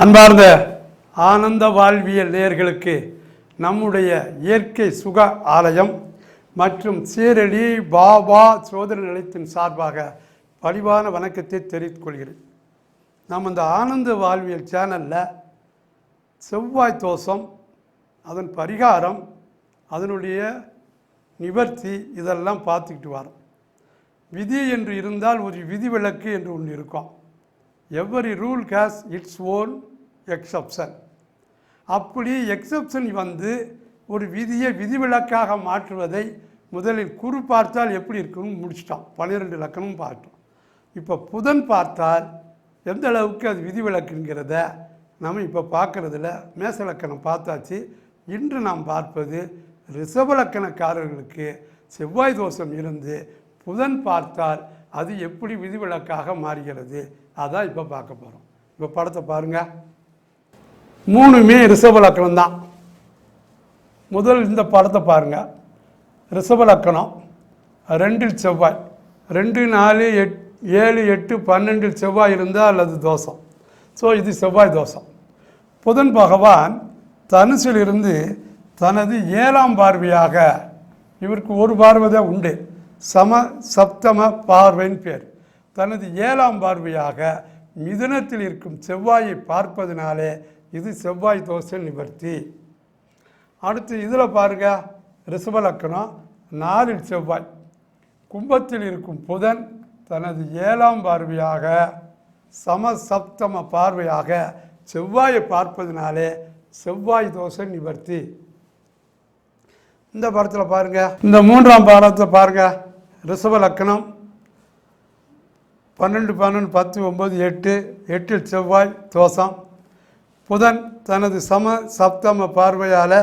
அன்பார்ந்த ஆனந்த வாழ்வியல் நேயர்களுக்கு நம்முடைய இயற்கை சுக ஆலயம் மற்றும் சீரடி பாபா சோதனை நிலையத்தின் சார்பாக பணிவான வணக்கத்தை தெரிவித்துக் கொள்கிறேன். நாம் இந்த ஆனந்த வாழ்வியல் சேனலில் செவ்வாய் தோஷம் அதன் பரிகாரம் அதனுடைய நிவர்த்தி இதெல்லாம் பார்த்துக்கிட்டு வரோம். விதி என்று இருந்தால் ஒரு விதிவிலக்கு என்று ஒன்று இருக்கும். Every rule has its own exception அப்படி எக்ஸப்ஷன் வந்து ஒரு விதியை விதிவிலக்காக மாற்றுவதை முதலில் குரு பார்த்தால் எப்படி இருக்குன்னு முடிச்சிட்டோம் பன்னிரெண்டு இலக்கணமும் பார்த்தோம். இப்போ புதன் பார்த்தால் எந்த அளவுக்கு அது விதிவிலக்குங்கிறத நம்ம இப்போ பார்க்குறதுல மேசலக்கணம் பார்த்தாச்சு. இன்று நாம் பார்ப்பது ரிசவலக்கணக்காரர்களுக்கு செவ்வாய் தோஷம் இருந்து புதன் பார்த்தால் அது எப்படி விதிவிலக்காக மாறுகிறது? அதான் இப்போ பார்க்க போகிறோம் இப்போ படத்தை பாருங்கள் மூணுமே ரிஷபலக்கணம் தான். முதல் இந்த படத்தை பாருங்கள் ரிஷபலக்கணம் ரெண்டில் செவ்வாய். ரெண்டு நாலு எட் ஏழு எட்டு பன்னெண்டில் செவ்வாய் இருந்தால் அல்லது தோஷம். ஸோ இது செவ்வாய் தோஷம். புதன் பகவான் தனுசிலிருந்து தனது ஏழாம் பார்வையாக இவருக்கு ஒரு பார்வை தான் உண்டு. சம சப்தம பார்வைன்னு பேர். தனது ஏழாம் பார்வையாக மிதுனத்தில் இருக்கும் செவ்வாயை பார்ப்பதினாலே இது செவ்வாய் தோஷ நிவர்த்தி. அடுத்து இதில் பாருங்க ரிஷபலக்கணம் நாலில் செவ்வாய். கும்பத்தில் இருக்கும் புதன் தனது ஏழாம் பார்வையாக சம சப்தம பார்வையாக செவ்வாயை பார்ப்பதினாலே செவ்வாய் தோஷ நிவர்த்தி. இந்த படத்தில் பாருங்கள் இந்த மூன்றாம் பாடத்தை பாருங்கள் ரிஷப லக்கணம் பன்னெண்டு பன்னெண்டு பத்து ஒம்பது எட்டு எட்டில் செவ்வாய் தோஷம். புதன் தனது சம சப்தம பார்வையால்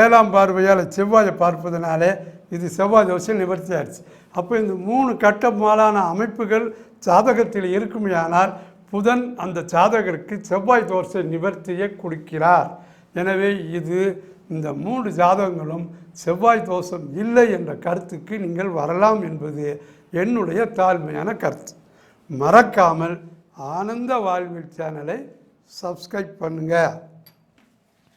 ஏழாம் பார்வையால் செவ்வாயை பார்ப்பதனாலே இது செவ்வாய் தோஷம் நிவர்த்தி ஆயிடுச்சு அப்போ இந்த மூணு கட்டமாலான அமைப்புகள் ஜாதகத்தில் இருக்குமையானால் புதன் அந்த ஜாதகருக்கு செவ்வாய் தோசை நிவர்த்தியை கொடுக்கிறார். எனவே இது இந்த மூன்று ஜாதகங்களும் செவ்வாய் தோஷம் இல்லை என்ற கருத்துக்கு நீங்கள் வரலாம் என்பது என்னுடைய தாழ்மையான கருத்து. மறக்காமல் ஆனந்த வாழ்வில் சேனலை சப்ஸ்கிரைப் பண்ணுங்கள்